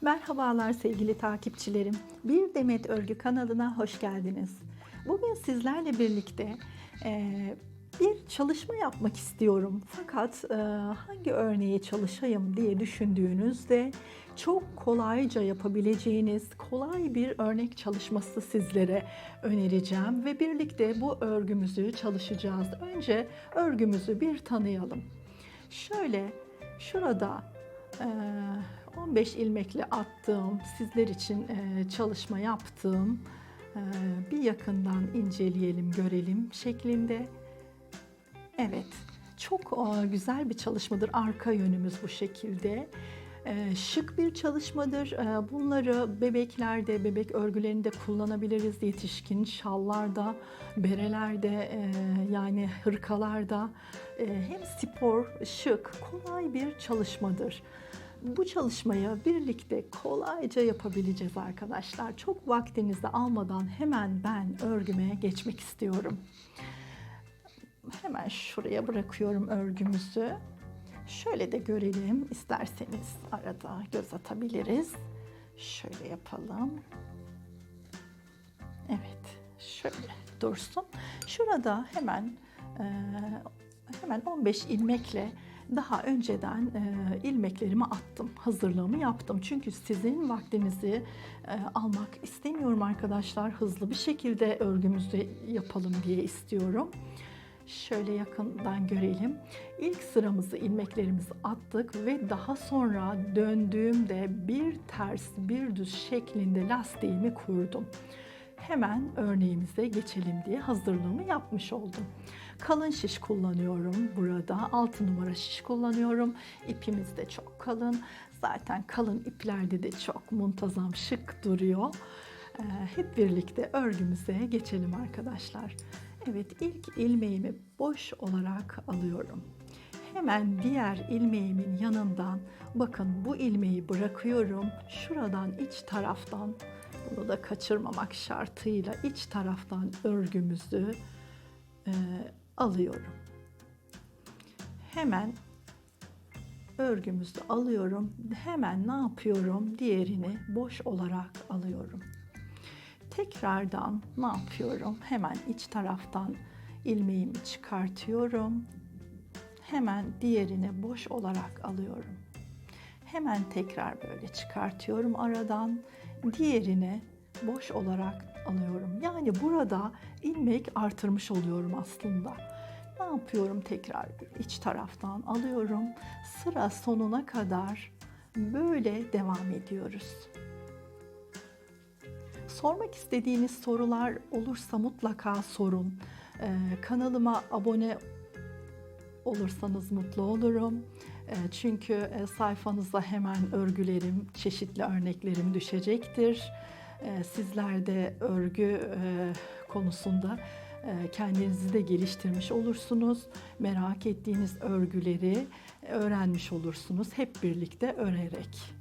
Merhabalar sevgili takipçilerim. Bir Demet Örgü kanalına hoş geldiniz. Bugün sizlerle birlikte e, bir çalışma yapmak istiyorum. Fakat e, hangi örneği çalışayım diye düşündüğünüzde çok kolayca yapabileceğiniz kolay bir örnek çalışması sizlere önereceğim ve birlikte bu örgümüzü çalışacağız. Önce örgümüzü bir tanıyalım. Şöyle şurada e, 15 ilmekle attığım, sizler için e, çalışma yaptığım e, bir yakından inceleyelim, görelim şeklinde. Evet, çok e, güzel bir çalışmadır. Arka yönümüz bu şekilde. Şık bir çalışmadır. Bunları bebeklerde, bebek örgülerinde kullanabiliriz. Yetişkin şallarda, berelerde, yani hırkalarda. Hem spor, şık, kolay bir çalışmadır. Bu çalışmayı birlikte kolayca yapabileceğiz arkadaşlar. Çok vaktinizi almadan hemen ben örgüme geçmek istiyorum. Hemen şuraya bırakıyorum örgümüzü. Şöyle de görelim isterseniz arada göz atabiliriz. Şöyle yapalım. Evet, şöyle dursun. Şurada hemen hemen 15 ilmekle daha önceden e, ilmeklerimi attım, hazırlığımı yaptım. Çünkü sizin vaktinizi e, almak istemiyorum arkadaşlar. Hızlı bir şekilde örgümüzü yapalım diye istiyorum. Şöyle yakından görelim. İlk sıramızı ilmeklerimizi attık ve daha sonra döndüğümde bir ters bir düz şeklinde lastiğimi kurdum. Hemen örneğimize geçelim diye hazırlığımı yapmış oldum. Kalın şiş kullanıyorum burada. 6 numara şiş kullanıyorum. İpimiz de çok kalın. Zaten kalın iplerde de çok muntazam şık duruyor. Ee, hep birlikte örgümüze geçelim arkadaşlar. Evet ilk ilmeğimi boş olarak alıyorum. Hemen diğer ilmeğimin yanından bakın bu ilmeği bırakıyorum. Şuradan iç taraftan bunu da kaçırmamak şartıyla iç taraftan örgümüzü e, alıyorum. Hemen örgümüzü alıyorum. Hemen ne yapıyorum? Diğerini boş olarak alıyorum. Tekrardan ne yapıyorum? Hemen iç taraftan ilmeğimi çıkartıyorum. Hemen diğerini boş olarak alıyorum. Hemen tekrar böyle çıkartıyorum aradan. Diğerini boş olarak alıyorum. Yani burada ilmek artırmış oluyorum aslında. Ne yapıyorum? Tekrar iç taraftan alıyorum. Sıra sonuna kadar böyle devam ediyoruz. Sormak istediğiniz sorular olursa mutlaka sorun. Ee, kanalıma abone olursanız mutlu olurum. Ee, çünkü e, sayfanıza hemen örgülerim, çeşitli örneklerim düşecektir. Ee, sizler de örgü e, konusunda e, kendinizi de geliştirmiş olursunuz. Merak ettiğiniz örgüleri öğrenmiş olursunuz hep birlikte örerek.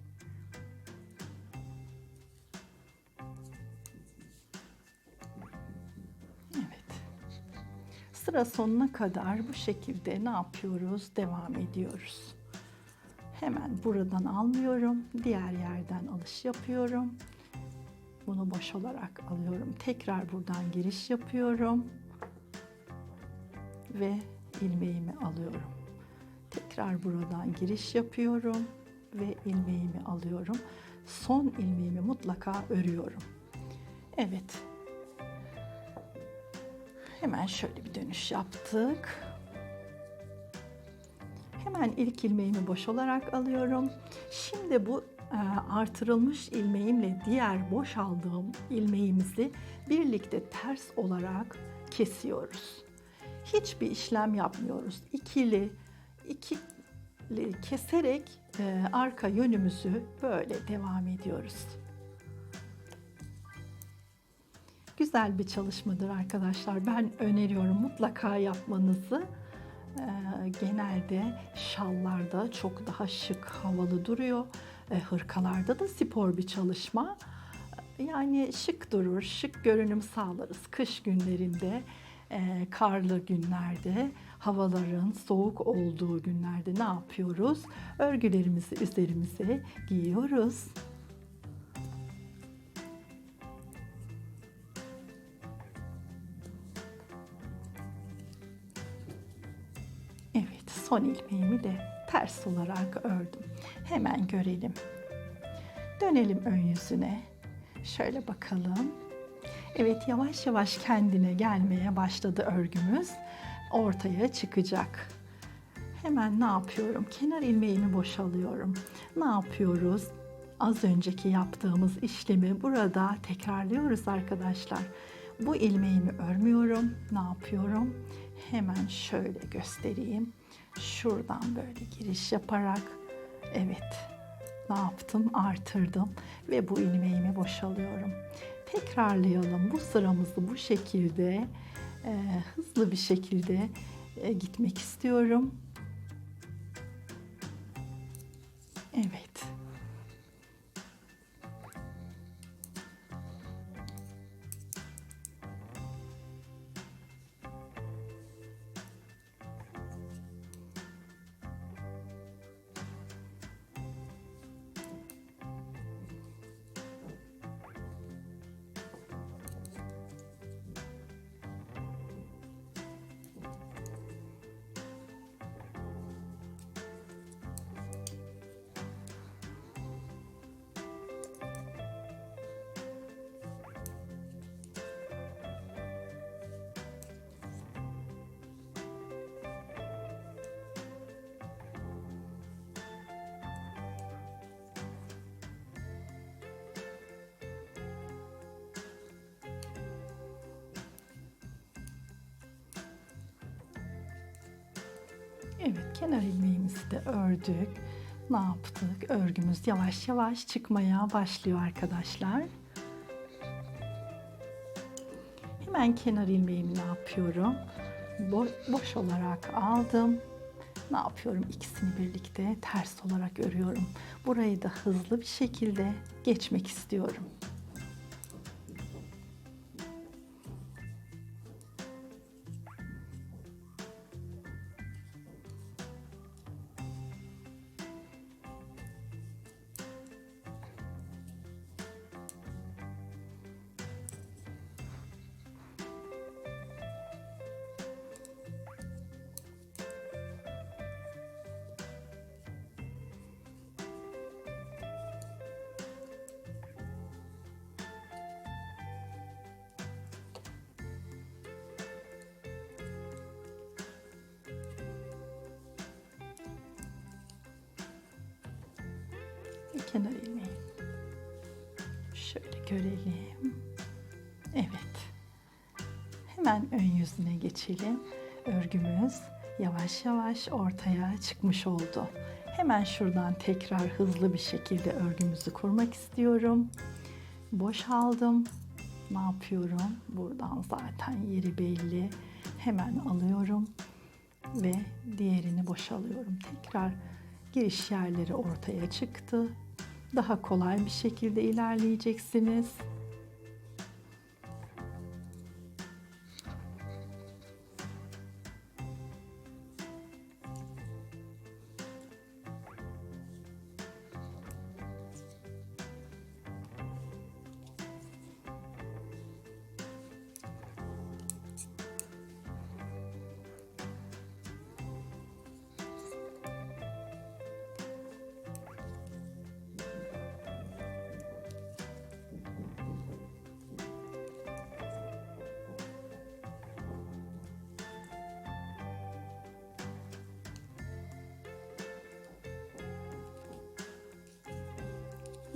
Sıra sonuna kadar bu şekilde ne yapıyoruz? Devam ediyoruz. Hemen buradan almıyorum. Diğer yerden alış yapıyorum. Bunu boş olarak alıyorum. Tekrar buradan giriş yapıyorum. Ve ilmeğimi alıyorum. Tekrar buradan giriş yapıyorum ve ilmeğimi alıyorum. Son ilmeğimi mutlaka örüyorum. Evet. Hemen şöyle bir dönüş yaptık. Hemen ilk ilmeğimi boş olarak alıyorum. Şimdi bu e, artırılmış ilmeğimle diğer boş aldığım ilmeğimizi birlikte ters olarak kesiyoruz. Hiçbir işlem yapmıyoruz. İkili, ikili keserek e, arka yönümüzü böyle devam ediyoruz. Güzel bir çalışmadır arkadaşlar. Ben öneriyorum mutlaka yapmanızı. Ee, genelde şallarda çok daha şık, havalı duruyor. Ee, hırkalarda da spor bir çalışma. Yani şık durur, şık görünüm sağlarız kış günlerinde, e, karlı günlerde, havaların soğuk olduğu günlerde ne yapıyoruz? Örgülerimizi üzerimize giyiyoruz. Son ilmeğimi de ters olarak ördüm. Hemen görelim. Dönelim ön yüzüne. Şöyle bakalım. Evet yavaş yavaş kendine gelmeye başladı örgümüz. Ortaya çıkacak. Hemen ne yapıyorum? Kenar ilmeğimi boşalıyorum. Ne yapıyoruz? Az önceki yaptığımız işlemi burada tekrarlıyoruz arkadaşlar. Bu ilmeğimi örmüyorum. Ne yapıyorum? Hemen şöyle göstereyim. Şuradan böyle giriş yaparak evet ne yaptım? Artırdım ve bu ilmeğimi boşalıyorum. Tekrarlayalım. Bu sıramızı bu şekilde e, hızlı bir şekilde e, gitmek istiyorum. Evet. Evet, kenar ilmeğimizi de ördük. Ne yaptık? Örgümüz yavaş yavaş çıkmaya başlıyor arkadaşlar. Hemen kenar ilmeğimi ne yapıyorum? Bo- boş olarak aldım. Ne yapıyorum? İkisini birlikte ters olarak örüyorum. Burayı da hızlı bir şekilde geçmek istiyorum. Kenar ilmeği. Şöyle görelim. Evet. Hemen ön yüzüne geçelim. Örgümüz yavaş yavaş ortaya çıkmış oldu. Hemen şuradan tekrar hızlı bir şekilde örgümüzü kurmak istiyorum. Boşaldım. Ne yapıyorum? Buradan zaten yeri belli. Hemen alıyorum ve diğerini boşalıyorum. Tekrar giriş yerleri ortaya çıktı. Daha kolay bir şekilde ilerleyeceksiniz.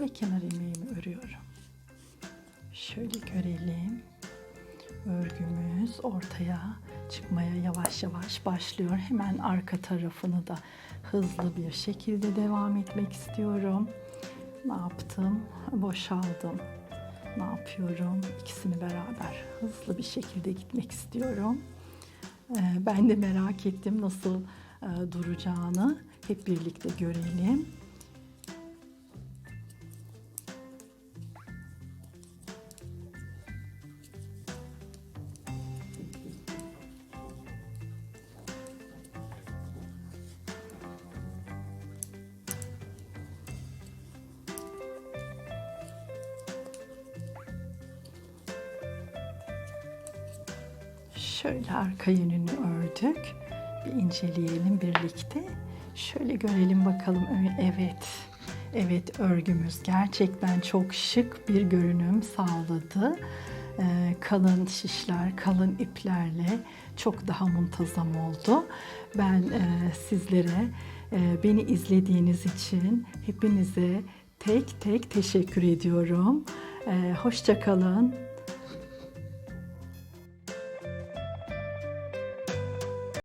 Ve kenar ilmeğimi örüyorum. Şöyle görelim. Örgümüz ortaya çıkmaya yavaş yavaş başlıyor. Hemen arka tarafını da hızlı bir şekilde devam etmek istiyorum. Ne yaptım? Boşaldım. Ne yapıyorum? İkisini beraber hızlı bir şekilde gitmek istiyorum. Ee, Ben de merak ettim nasıl e, duracağını. Hep birlikte görelim. Şöyle arka yönünü ördük. bir inceleyelim birlikte. Şöyle görelim bakalım. Evet. Evet örgümüz gerçekten çok şık bir görünüm sağladı. Ee, kalın şişler, kalın iplerle çok daha muntazam oldu. Ben e, sizlere e, beni izlediğiniz için hepinize tek tek teşekkür ediyorum. Ee, hoşça kalın.